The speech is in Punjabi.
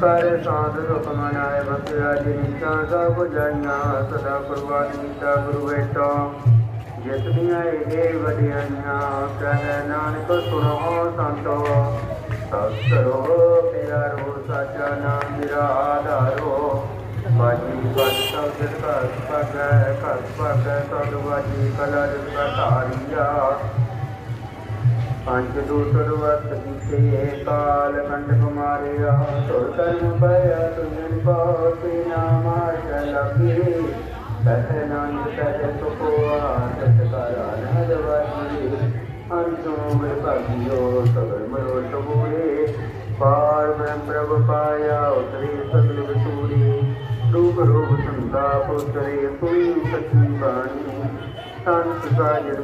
ਕਰ ਸਾਧ ਸੁਖ ਮਨਾਏ ਬਸਿਆ ਜਿਨਿਤਾ ਸਭ ਬੁਝਾਈਆਂ ਸਦਾ ਕੁਰਬਾਨੀ ਤਾ ਗੁਰੂ ਬੇਟਾ ਜਿਤ ਦੀਆਂ ਇਹ ਵਡਿਆਈਆਂ, ਕਹਿ ਨਾਨਕ ਸੁਣੋ ਸੰਤੋ। ਸਤਿ ਪਿਆਰੋ, ਸਾਚਾ ਨਾਮ ਮੇਰਾ ਆਧਾਰੋ। ਬਾਜੀ ਬਸ ਸਭ ਜਿਤ ਕਾ ਪਗੈ ਕਸ ਪਗੈ ਸਦ ਬਾਜੀ ਕਲਾ ਜਿਤ ਧਾਰੀਆ। ਪੰਜ ਦੂਸਰ ਵਸਤ ਕੁਮਾਰਿਆ ਤੁਰ ਕਰਮ ਪਿਆ ਤੁਜਨ ਪਾਤੀ ਨਾ ਮਾਰ ਲਗੀ ਕਹਿ ਨਾਨਕ ਕਹਿ ਸੁਖਵਾ ਸਤ ਕਰਾ ਨ ਦਵਾਈ ਅੰਤੋ ਮੇ ਭਾਗਿਓ ਸਗਲ ਮਰੋ ਸਬੂਰੇ ਪਾਰ ਬ੍ਰਹਮ ਪ੍ਰਭ ਪਾਇਆ ਉਤਰੀ ਸਗਲ ਵਿਸੂਰੀ ਰੂਪ ਰੂਪ ਸੰਤਾ ਪੁੱਤਰੇ ਸੁਣੀ ਸਚੀ ਬਾਣੀ ਸੰਤ ਸਾਜਰ